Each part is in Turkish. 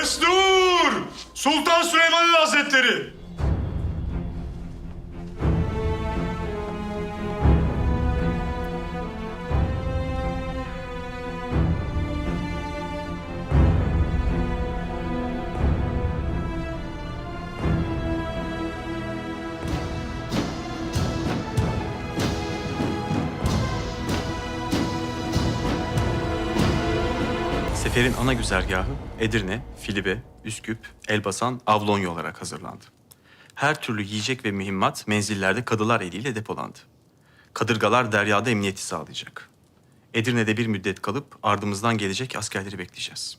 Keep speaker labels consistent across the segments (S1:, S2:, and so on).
S1: Destur! Sultan Süleyman'ın Hazretleri!
S2: Seferin ana güzergahı Edirne, Filibe, Üsküp, Elbasan, Avlonya olarak hazırlandı. Her türlü yiyecek ve mühimmat menzillerde kadılar eliyle depolandı. Kadırgalar deryada emniyeti sağlayacak. Edirne'de bir müddet kalıp ardımızdan gelecek askerleri bekleyeceğiz.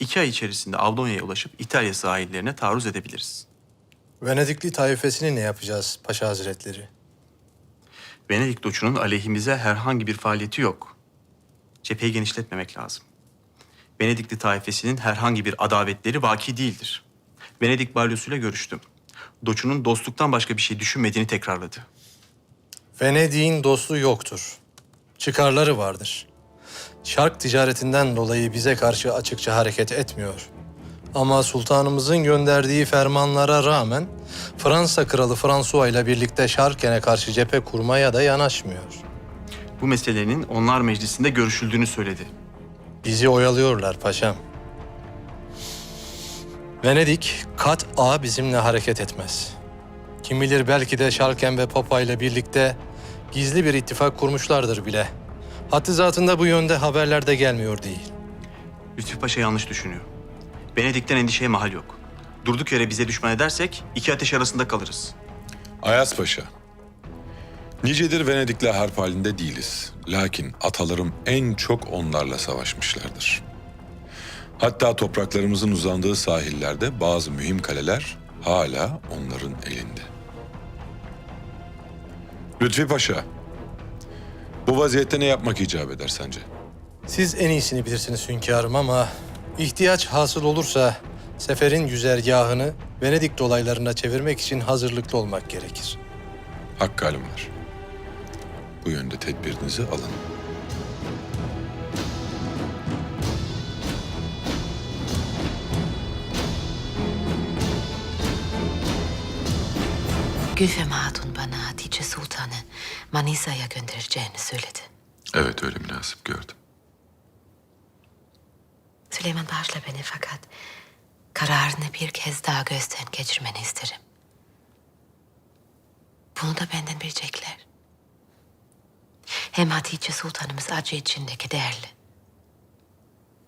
S2: İki ay içerisinde Avlonya'ya ulaşıp İtalya sahillerine taarruz edebiliriz.
S3: Venedikli taifesini ne yapacağız Paşa Hazretleri?
S2: Venedik doçunun aleyhimize herhangi bir faaliyeti yok. Cepheyi genişletmemek lazım. Venedikli taifesinin herhangi bir adavetleri vaki değildir. Venedik balyosuyla görüştüm. Doçunun dostluktan başka bir şey düşünmediğini tekrarladı.
S3: Venedik'in dostu yoktur. Çıkarları vardır. Şark ticaretinden dolayı bize karşı açıkça hareket etmiyor. Ama sultanımızın gönderdiği fermanlara rağmen Fransa kralı François ile birlikte Şarken'e karşı cephe kurmaya da yanaşmıyor.
S2: Bu meselenin onlar meclisinde görüşüldüğünü söyledi.
S3: Bizi oyalıyorlar paşam. Venedik kat A bizimle hareket etmez. Kim bilir belki de Şarken ve Papa ile birlikte gizli bir ittifak kurmuşlardır bile. Haddi zatında bu yönde haberler de gelmiyor değil.
S2: Lütfü Paşa yanlış düşünüyor. Venedik'ten endişeye mahal yok. Durduk yere bize düşman edersek iki ateş arasında kalırız.
S4: Ayas Paşa. Nicedir Venedik'le harp halinde değiliz. Lakin atalarım en çok onlarla savaşmışlardır. Hatta topraklarımızın uzandığı sahillerde bazı mühim kaleler hala onların elinde. Lütfi Paşa, bu vaziyette ne yapmak icap eder sence?
S3: Siz en iyisini bilirsiniz hünkârım ama ihtiyaç hasıl olursa seferin güzergahını Venedik dolaylarına çevirmek için hazırlıklı olmak gerekir.
S4: Hakkı var. Bu yönde tedbirinizi alın.
S5: Gülfem Hatun bana Hatice Sultan'ı Manisa'ya göndereceğini söyledi.
S4: Evet öyle münasip gördüm.
S5: Süleyman bağışla beni fakat kararını bir kez daha gözden geçirmeni isterim. Bunu da benden bilecekler. Hem Hatice Sultanımız acı içinde kederli.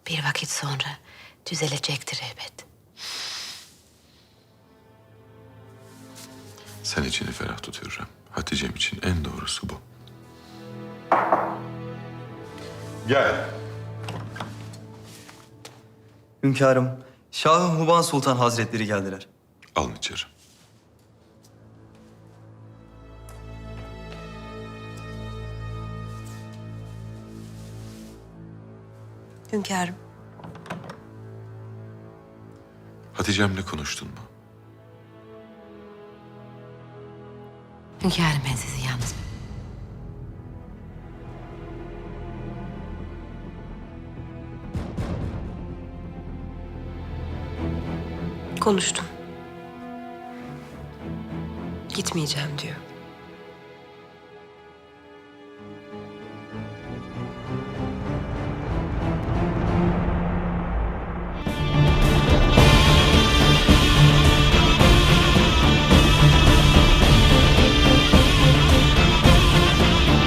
S5: Bir vakit sonra düzelecektir elbet.
S4: Sen içini ferah tut Hürrem. Hatice'm için en doğrusu bu. Gel.
S6: Hünkârım, Şah-ı Huban Sultan Hazretleri geldiler.
S4: Alın içeri.
S5: Hünkârım.
S4: Hatice'mle konuştun mu?
S5: Hünkârım ben sizi yalnız Konuştum. Gitmeyeceğim diyor.